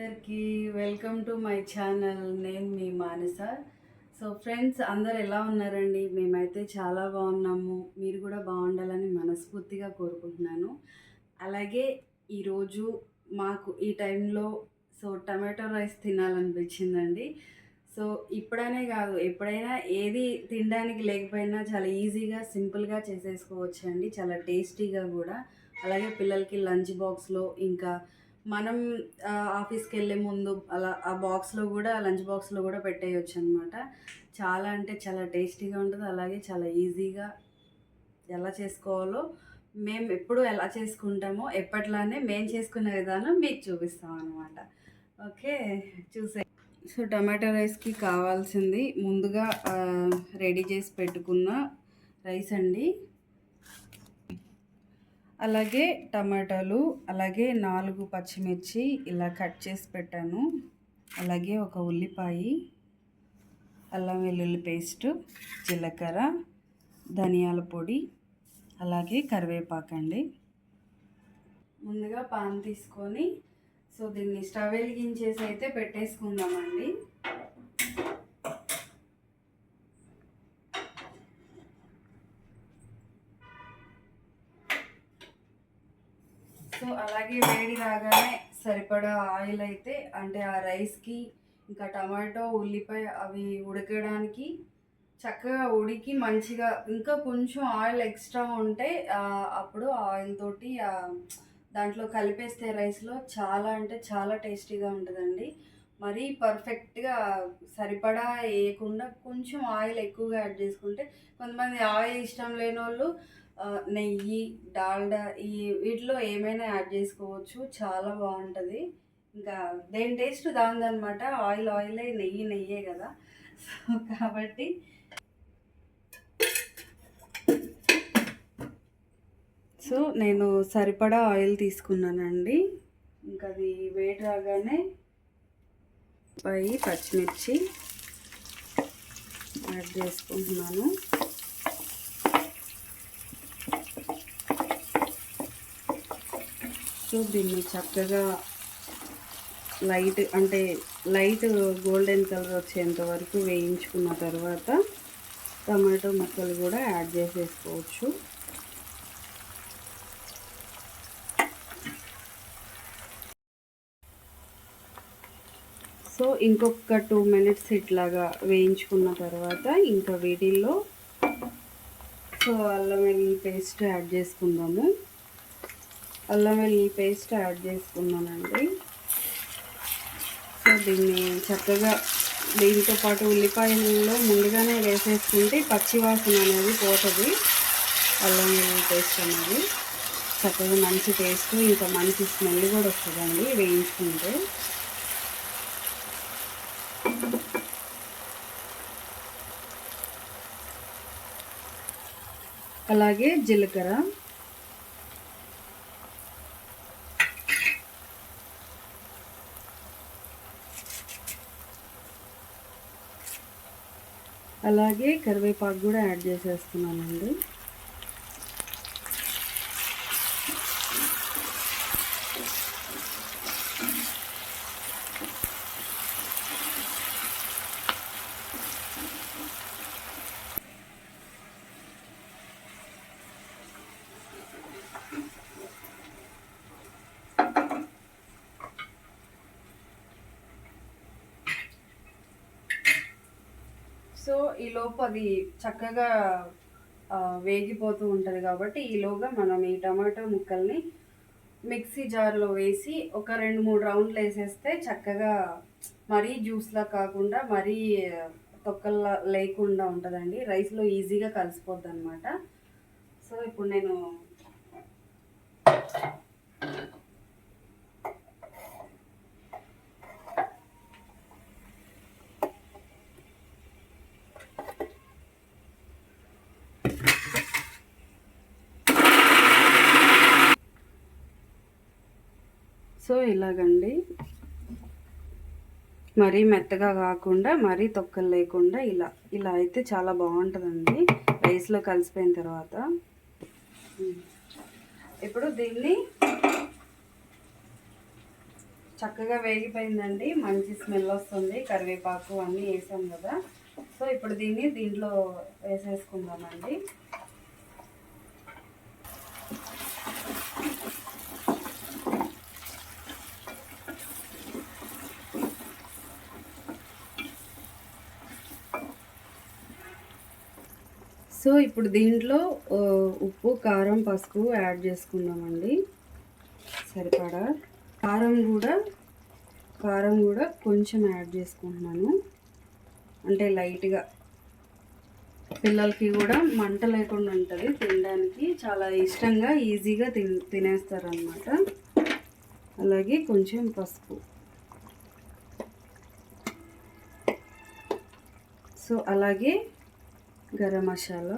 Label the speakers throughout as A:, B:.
A: అందరికి welcome to my channel. నేను మీ మానస. So friends అందరు ఎలా ఉన్నారండి? మేమైతే చాలా బాగున్నాము. మీరు కూడా బాగుండాలని మనస్ఫూర్తిగా కోరుకుంటున్నాను. అలాగే ఈరోజు మాకు ఈ టైంలో సో టమాటో రైస్ తినాలనిపించిందండి. సో ఇప్పుడనే కాదు ఎప్పుడైనా ఏది తినడానికి లేకపోయినా చాలా ఈజీగా సింపుల్గా చేసేసుకోవచ్చు అండి చాలా టేస్టీగా కూడా. అలాగే పిల్లలకి లంచ్ బాక్స్లో ఇంకా మనం ఆఫీస్కి వెళ్ళే ముందు అలా ఆ బాక్స్లో కూడా లంచ్ బాక్స్లో కూడా పెట్టేయచ్చు అనమాట చాలా అంటే చాలా టేస్టీగా ఉంటుంది. అలాగే చాలా ఈజీగా ఎలా చేసుకోవాలో మేము ఎప్పుడు ఎలా చేసుకుంటామో ఎప్పట్లానే మేము చేసుకునే విధానం మీకు చూపిస్తాం అనమాట ఓకే చూసే సో టమాటో రైస్కి కావాల్సింది ముందుగా రెడీ చేసి పెట్టుకున్న రైస్ అండి. అలాగే టమాటాలు అలాగే నాలుగు పచ్చిమిర్చి ఇలా కట్ చేసి పెట్టాను. అలాగే ఒక ఉల్లిపాయ అల్లం వెల్లుల్లి పేస్ట్ జీలకర్ర ధనియాల పొడి అలాగే కరివేపాకు అండి. ముందుగా పాన్ తీసుకొని సో దీన్ని స్టవ్ వెలిగించేసి అయితే పెట్టేసుకుందామండి సో అలాగే వేడి రాగానే సరిపడా ఆయిల్ అయితే అంటే ఆ రైస్కి ఇంకా టమాటో ఉల్లిపాయ అవి ఉడకడానికి చక్కగా ఉడికి మంచిగా ఇంకా కొంచెం ఆయిల్ ఎక్స్ట్రా ఉంటే అప్పుడు ఆయిల్ తోటి దాంట్లో కలిపేస్తే రైస్లో చాలా అంటే చాలా టేస్టీగా ఉంటుందండి. మరీ పర్ఫెక్ట్గా సరిపడా వేయకుండా కొంచెం ఆయిల్ ఎక్కువగా యాడ్ చేసుకుంటే కొంతమంది ఆయిల్ ఇష్టం లేని వాళ్ళు నెయ్యి డాల్డా ఈ వీటిలో ఏమైనా యాడ్ చేసుకోవచ్చు. చాలా బాగుంటుంది. ఇంకా దేని టేస్ట్ దానిదనమాట ఆయిల్ ఆయిలే నెయ్యి నెయ్యే కదా. సో కాబట్టి సో నేను సరిపడా ఆయిల్ తీసుకున్నానండి. ఇంకా అది వేడి రాగానే పై పచ్చిమిర్చి యాడ్ చేసుకుంటున్నాను. సో దీన్ని చక్కగా లైట్ అంటే లైట్ గోల్డెన్ కలర్ వచ్చేంత వరకు వేయించుకున్న తర్వాత టమాటో ముక్కలు కూడా యాడ్ చేసేసుకోవచ్చు. సో ఇంకొక టూ మినిట్స్ ఇట్లాగా వేయించుకున్న తర్వాత ఇంకా వీటిల్లో సో అల్లం వెల్లుల్లి పేస్ట్ యాడ్ చేసుకుందాము. అల్లం వెల్లుల్లి పేస్ట్ యాడ్ చేసుకున్నానండి. సో దీన్ని చక్కగా దీంతో పాటు ఉల్లిపాయలలో ముందుగానే వేసేసుకుంటే పచ్చివాసన అనేది పోతుంది. అల్లం వెల్లుల్లి పేస్ట్ అనేది చక్కగా మంచి టేస్ట్ ఇంకా మంచి స్మెల్ కూడా వస్తుందండి వేయించుకుంటే. అలాగే జీలకర్ర. అలాగే కరివేపాకు కూడా యాడ్ చేసేస్తున్నానండి. సో ఈ లోపు అది చక్కగా వేగిపోతూ ఉంటుంది కాబట్టి ఈలోగా మనం ఈ టమాటో ముక్కల్ని మిక్సీ జార్లో వేసి ఒక రెండు మూడు రౌండ్లు వేసేస్తే చక్కగా మరీ జ్యూస్లా కాకుండా మరీ తొక్కల్లా లేకుండా ఉంటుందండి. రైస్లో ఈజీగా కలిసిపోద్ది అనమాట సో ఇప్పుడు నేను సో ఇలాగండి. మరీ మెత్తగా కాకుండా మరీ తొక్కలు లేకుండా ఇలా ఇలా అయితే చాలా బాగుంటుందండి. రైస్లో కలిసిపోయిన తర్వాత. ఇప్పుడు దీన్ని చక్కగా వేగిపోయిందండి. మంచి స్మెల్ వస్తుంది. కరివేపాకు అన్నీ వేసాం కదా. సో ఇప్పుడు దీన్ని దీంట్లో వేసేసుకుందామండి. సో ఇప్పుడు దీంట్లో ఉప్పు కారం పసుపు యాడ్ చేసుకుందామండి. సరిపడా? కారం కూడా కారం కూడా కొంచెం యాడ్ చేసుకుంటున్నాను. అంటే లైట్గా. పిల్లలకి కూడా మంట లేకుండా ఉంటుంది. తినడానికి చాలా ఇష్టంగా ఈజీగా తిన్ తినేస్తారనమాట అలాగే కొంచెం పసుపు. సో అలాగే గరం మసాలా.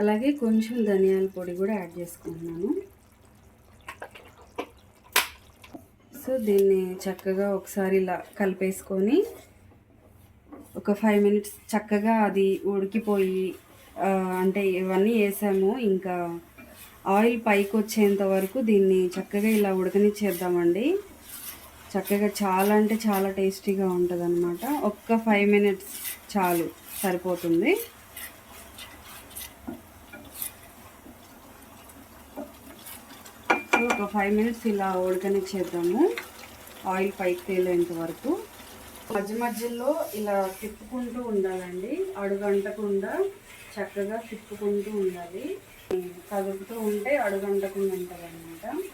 A: అలాగే కొంచెం ధనియాల పొడి కూడా యాడ్ చేసుకుంటున్నాను. సో దీన్ని చక్కగా ఒకసారి ఇలా కలిపేసుకొని ఒక ఫైవ్ మినిట్స్ చక్కగా అది ఉడికిపోయి అంటే ఇవన్నీ వేసాము. ఇంకా ఆయిల్ పైకి వచ్చేంత వరకు దీన్ని చక్కగా ఇలా ఉడకనిచ్చేద్దామండి. చక్కగా చాలా అంటే చాలా టేస్టీగా ఉంటుంది అనమాట ఒక్క ఫైవ్ మినిట్స్ చాలు సరిపోతుంది. ఒక ఫైవ్ మినిట్స్ ఇలా ఉడకనిచ్చేద్దాము ఆయిల్ పైకి తేలేంత వరకు. మధ్య మధ్యలో ఇలా తిప్పుకుంటూ ఉండాలండి. అడుగంటకుండా చక్కగా తిప్పుకుంటూ ఉండాలి. కదుపుతూ ఉంటే అడుగంటకుండా ఉంటుందండి అనమాట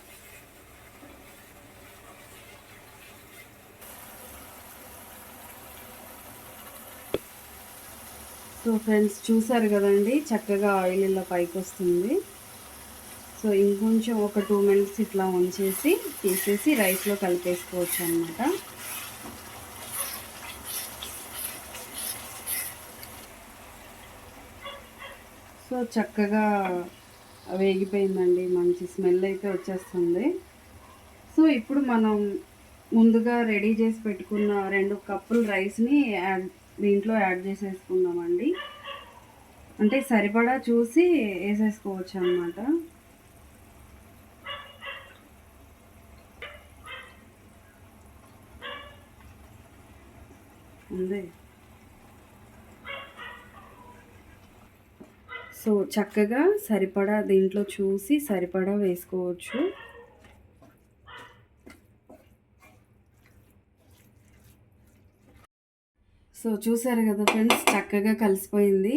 A: సో ఫ్రెండ్స్ చూసారు కదండి? చక్కగా ఆయిల్ ఇలా పైకి వస్తుంది సో ఇంకొంచెం ఒక టూ మినిట్స్ ఇట్లా ఉంచేసి తీసేసి రైస్లో కలిపేసుకోవచ్చు అనమాట సో చక్కగా వేగిపోయిందండి. మంచి స్మెల్ అయితే వచ్చేస్తుంది. సో ఇప్పుడు మనం ముందుగా రెడీ చేసి పెట్టుకున్న రెండు కప్పులు రైస్ని యాడ్ దీంట్లో యాడ్ చేసేసుకుందామండి. అంటే సరిపడా చూసి వేసేసుకోవచ్చు అనమాట ఉంది సో చక్కగా సరిపడా దీంట్లో చూసి సరిపడా వేసుకోవచ్చు. సో చూసారు కదా ఫ్రెండ్స్ చక్కగా కలిసిపోయింది.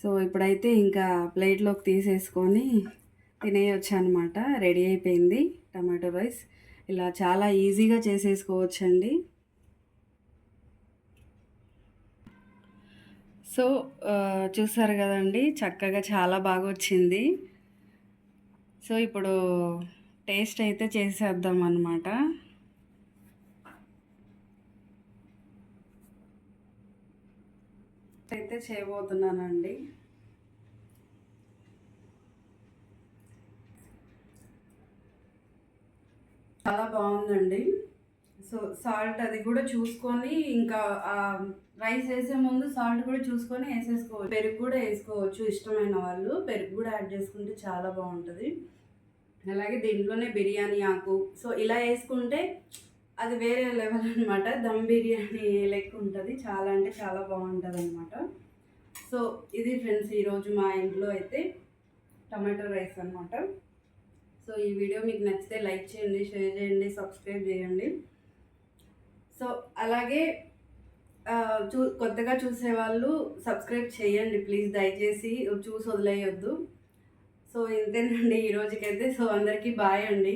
A: సో ఇప్పుడైతే ఇంకా ప్లేట్లోకి తీసేసుకొని తినేయొచ్చు అనమాట రెడీ అయిపోయింది టమాటో రైస్. ఇలా చాలా ఈజీగా చేసేసుకోవచ్చండి. సో చూసారు కదండి చక్కగా చాలా బాగా వచ్చింది. సో ఇప్పుడు టేస్ట్ అయితే చేసేద్దాం అనమాట అయితే చేయబోతున్నానండి. చాలా బాగుందండి. సో సాల్ట్ అది కూడా చూసుకొని ఇంకా రైస్ వేసే ముందు సాల్ట్ కూడా చూసుకొని వేసేసుకోవచ్చు. పెరుగు కూడా వేసుకోవచ్చు ఇష్టమైన వాళ్ళు. పెరుగు కూడా యాడ్ చేసుకుంటే చాలా బాగుంటుంది. అలాగే దీంట్లోనే బిర్యానీ ఆకు. సో ఇలా వేసుకుంటే అది వేరే లెవెల్ అనమాట దమ్ బిర్యానీ లెక్క ఉంటుంది. చాలా అంటే చాలా బాగుంటుంది అనమాట సో ఇది ఫ్రెండ్స్ ఈరోజు మా ఇంట్లో అయితే టమాటో రైస్ అనమాట సో ఈ వీడియో మీకు నచ్చితే లైక్ చేయండి షేర్ చేయండి సబ్స్క్రైబ్ చేయండి. సో అలాగే చూ కొత్తగా చూసే వాళ్ళు సబ్స్క్రైబ్ చేయండి ప్లీజ్ దయచేసి చూసి వదిలేయొద్దు. సో ఇంతేనండి ఈ రోజుకైతే. సో అందరికీ బాయ్ అండి.